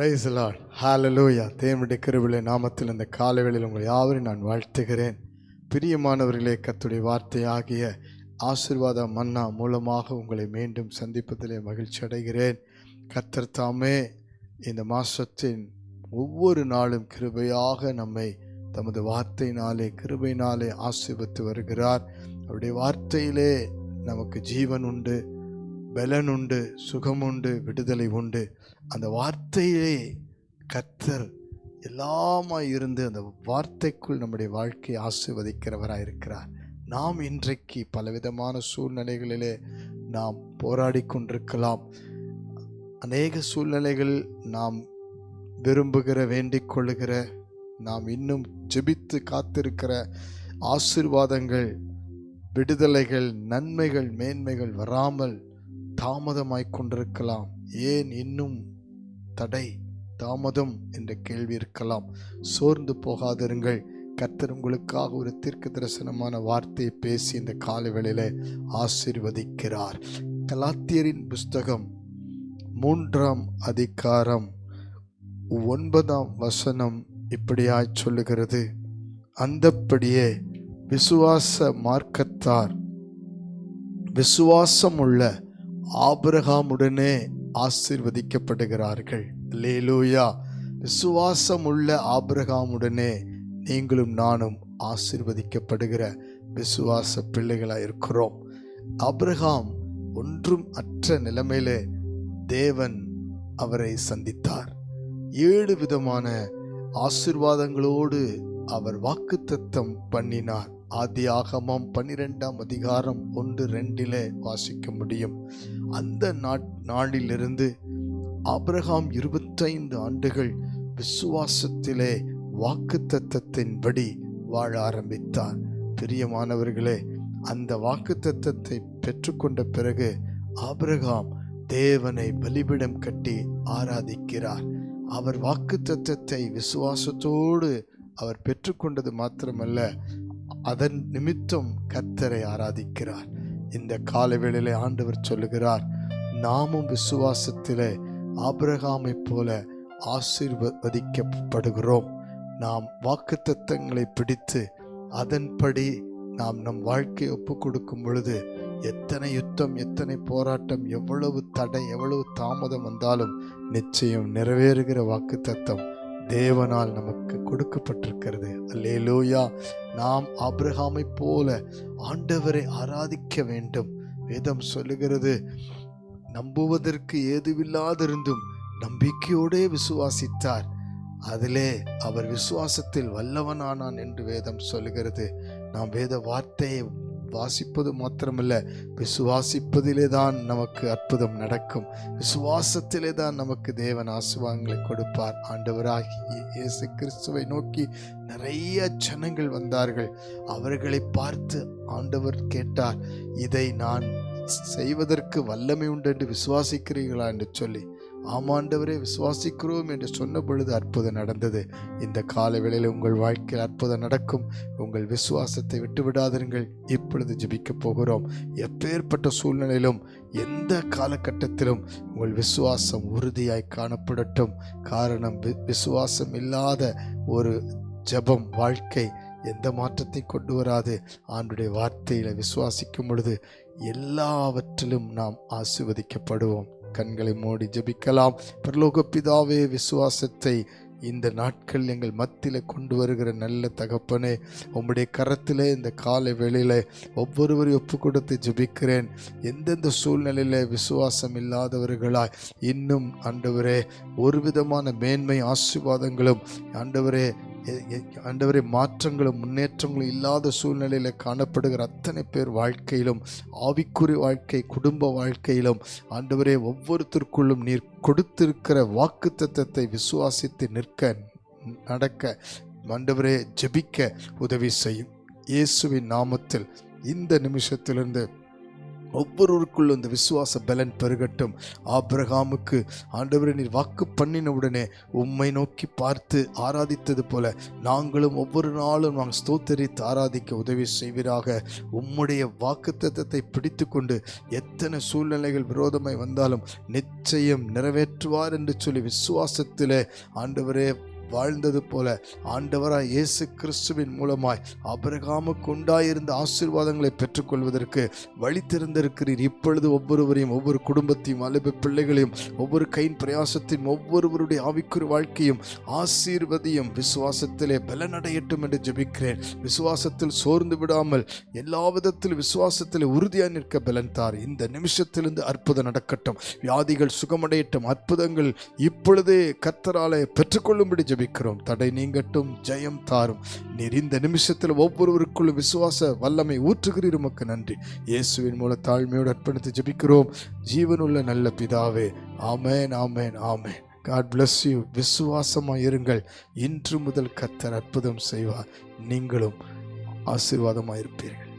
Price Lord ஹாலலூயா தேவனுடைய கிருபையிலே நாமத்தில் இந்த காலவேளையில் உங்கள் யாவரையும் நான் வாழ்த்துகிறேன். பிரியமானவர்களே கத்துடைய வார்த்தையாகிய ஆசீர்வாத மன்னா மூலமாக உங்களை மீண்டும் சந்திப்பதிலே மகிழ்ச்சி அடைகிறேன். கத்தர்த்தாமே தாமே இந்த மாதத்தின் ஒவ்வொரு நாளும் கிருபையாக நம்மை தமது வார்த்தையினாலே கிருபையினாலே ஆசிர்வித்து வருகிறார். அவருடைய வார்த்தையிலே நமக்கு ஜீவன் உண்டு. பலன் உண்டு சுகம் உண்டு விடுதலை உண்டு. அந்த வார்த்தையிலே கத்தர் எல்லாமா இருந்து அந்த வார்த்தைக்குள் நம்முடைய வாழ்க்கையை ஆசிர்வதிக்கிறவராக இருக்கிறார். நாம் இன்றைக்கு பலவிதமான சூழ்நிலைகளிலே நாம் போராடி கொண்டிருக்கலாம். அநேக சூழ்நிலைகள் நாம் விரும்புகிற வேண்டிக் கொள்ளுகிற நாம் இன்னும் ஜெபித்து காத்திருக்கிற ஆசீர்வாதங்கள் விடுதலைகள் நன்மைகள் மேன்மைகள் வராமல் தாமதமாய் கொண்டிருக்கலாம் ஏன் இன்னும் தடை தாமதம் என்ற கேள்வி இருக்கலாம். சோர்ந்து போகாதிருங்கள். கர்த்தர் உங்களுக்காக ஒரு தீர்க்க தரிசனமான வார்த்தையை பேசி இந்த காலவேளையில ஆசீர்வதிக்கிறார். கலாத்தியரின் புஸ்தகம் மூன்றாம் அதிகாரம் ஒன்பதாம் வசனம் இப்படியாய் சொல்லுகிறது. அந்தப்படியே விசுவாச மார்க்கத்தார் விசுவாசமுள்ள ஆபிரகாமுடனே ஆசிர்வதிக்கப்படுகிறார்கள். லேலூயா விசுவாசமுள்ள ஆபிரகாமுடனே நீங்களும் நானும் ஆசிர்வதிக்கப்படுகிற விசுவாச பிள்ளைகளாக இருக்கிறோம். ஆபிரகாம் ஒன்றும் அற்ற நிலைமையில் தேவன் அவரை சந்தித்தார். ஏழு விதமான ஆசிர்வாதங்களோடு அவர் வாக்குத்தத்தம் பண்ணினார். ஆதியாகமம் பன்னிரெண்டாம் அதிகாரம் ஒன்று ரெண்டிலே வாசிக்க முடியும். அந்த நாட் நாளிலிருந்து ஆபிரகாம் இருபத்தைந்து ஆண்டுகள் விசுவாசத்திலே வாக்குத்தத்தத்தின்படி வாழ ஆரம்பித்தார். பிரியமானவர்களே அந்த வாக்குத்தத்தத்தை பெற்றுக்கொண்ட பிறகு ஆபிரகாம் தேவனை பலிபிடம் கட்டி ஆராதிக்கிறார். அவர் வாக்குத்தத்தத்தை விசுவாசத்தோடு அவர் பெற்றுக்கொண்டது மாத்திரமல்ல அதன் நிமித்தம் கர்த்தரை ஆராதிக்கிறார். இந்த காலவேளையிலே ஆண்டவர் சொல்லுகிறார் நாமும் விசுவாசத்திலே ஆபிரகாமை போல ஆசீர்வதிக்கப்படுகிறோம். நாம் வாக்குத்தத்தங்களை பிடித்து அதன்படி நாம் நம் வாழ்க்கையை ஒப்பு கொடுக்கும் பொழுது எத்தனை யுத்தம் எத்தனை போராட்டம் எவ்வளவு தடை எவ்வளவு தாமதம் வந்தாலும் நிச்சயம் நிறைவேறுகிற வாக்குத்தத்தம் தேவனால் நமக்கு கொடுக்கப்பட்டிருக்கிறது. அல்லேலூயா. நாம் ஆபிரகாமை போல ஆண்டவரை ஆராதிக்க வேண்டும். வேதம் சொல்லுகிறது நம்புவதற்கு ஏதுவில்லாதிருந்தும் நம்பிக்கையோடே விசுவாசித்தார். அதிலே அவர் விசுவாசத்தில் வல்லவனானான் என்று வேதம் சொல்லுகிறது. நாம் வேத வார்த்தையை வாசிப்பது மாத்திரமல்ல விசுவாசிப்பதிலே தான் நமக்கு அற்புதம் நடக்கும். விசுவாசத்திலே தான் நமக்கு தேவன் ஆசுவாங்களை கொடுப்பார். ஆண்டவராகி இயேசு கிறிஸ்துவை நோக்கி நிறைய ஜனங்கள் வந்தார்கள். அவர்களை பார்த்து ஆண்டவர் கேட்டார் இதை நான் செய்வதற்கு வல்லமை உண்டு என்று விசுவாசிக்கிறீர்களா? என்று சொல்லி ஆமாண்டவரே விசுவாசிக்கிறோம் என்று சொன்ன பொழுது அற்புதம் நடந்தது. இந்த கால வேளையில் உங்கள் வாழ்க்கையில் அற்புதம் நடக்கும். உங்கள் விசுவாசத்தை விட்டுவிடாதீர்கள் இப்பொழுது ஜபிக்கப் போகிறோம். எப்பேற்பட்ட சூழ்நிலையிலும் எந்த காலகட்டத்திலும் உங்கள் விசுவாசம் உறுதியாய் காணப்படட்டும். காரணம் வி- விசுவாசம் இல்லாத ஒரு ஜெபம் வாழ்க்கை எந்த மாற்றத்தை கொண்டு வராது. ஆண்டுடைய வார்த்தையில் விசுவாசிக்கும் பொழுது எல்லாவற்றிலும் நாம் ஆசிர்வதிக்கப்படுவோம். கண்களை மூடி ஜெபிக்கலாம். பரலோக பிதாவே விசுவாசத்தை இந்த நாட்கள் எங்கள் மத்தியில் கொண்டு வருகிற நல்ல தகப்பனே உம்முடைய கரத்திலே இந்த காலை வெளியில் ஒவ்வொருவரையும் ஒப்பு கொடுத்து ஜெபிக்கிறேன். எந்தெந்த சூழ்நிலையில விசுவாசம் இல்லாதவர்களாய் இன்னும் ஆண்டவரே ஒரு விதமான மேன்மை ஆசீர்வாதங்களும் ஆண்டவரே ஆண்டவரே மாற்றங்களும் முன்னேற்றங்களும் இல்லாத சூழ்நிலையில் காணப்படுகிற அத்தனை பேர் வாழ்க்கையிலும் ஆவிக்குறி வாழ்க்கை குடும்ப வாழ்க்கையிலும் ஆண்டவரே ஒவ்வொருத்தருக்குள்ளும் நீர் கொடுத்திருக்கிற வாக்குத்தத்தத்தை விசுவாசித்து நிற்க நடக்க ஆண்டவரே ஜெபிக்க உதவி செய்யும். இயேசுவின் நாமத்தில் இந்த நிமிஷத்திலிருந்து ஒவ்வொருவருக்குள்ள இந்த விசுவாச பலன் பெருகட்டும். ஆபிரகாமுக்கு ஆண்டவரை நீர் வாக்கு பண்ணின உடனே உம்மை நோக்கி பார்த்து ஆராதித்தது போல நாங்களும் ஒவ்வொரு நாளும் நாங்கள் ஸ்தோத்தரித்து ஆராதிக்க உதவி செய்வீராக. உம்முடைய வாக்குத்தத்தத்தை பிடித்து கொண்டு எத்தனை சூழ்நிலைகள் விரோதமாய் வந்தாலும் நிச்சயம் நிறைவேற்றுவார் என்று சொல்லி விசுவாசத்திலே ஆண்டவரே வாழ்ந்தது போல ஆண்டவராய் இயேசு கிறிஸ்துவின் மூலமாய் அபிரகாமுக்கு உண்டாயிருந்த ஆசீர்வாதங்களை பெற்றுக்கொள்வதற்கு வழி திறந்திருக்கிறீர். இப்பொழுது ஒவ்வொருவரையும் ஒவ்வொரு குடும்பத்தையும் அல்லது பிள்ளைகளையும் ஒவ்வொரு கையின் பிரயாசத்தையும் ஒவ்வொருவருடைய ஆவிக்குறி வாழ்க்கையும் ஆசீர்வதியும் விசுவாசத்திலே பலனடையட்டும் என்று ஜெபிக்கிறேன். விசுவாசத்தில் சோர்ந்து விடாமல் எல்லா விதத்திலும் விசுவாசத்தில் உறுதியாக நிற்க பலன் தார். இந்த நிமிஷத்திலிருந்து அற்புதம் நடக்கட்டும். வியாதிகள் சுகமடையட்டும். அற்புதங்கள் இப்பொழுதே கர்த்தராலே பெற்றுக்கொள்ளும்படி ஜெபிக்கிறோம். தடை நீங்கட்டும் ஜெயம் தாரும். நீர் இந்த நிமிஷத்தில் ஒவ்வொருவருக்குள்ளும் விசுவாச வல்லமை ஊற்றுகிறீர் உமக்கு நன்றி. இயேசுவின் மூல தாழ்மையோடு அர்ப்பணித்து ஜெபிக்கிறோம். ஜீவனுள்ள நல்ல பிதாவே ஆமேன் ஆமேன் ஆமேன். காட் பிளஸ் யூ விசுவாசமாக இருங்கள். இன்று முதல் கத்தர் அற்புதம் செய்வார். நீங்களும் ஆசீர்வாதமாயிருப்பீர்கள்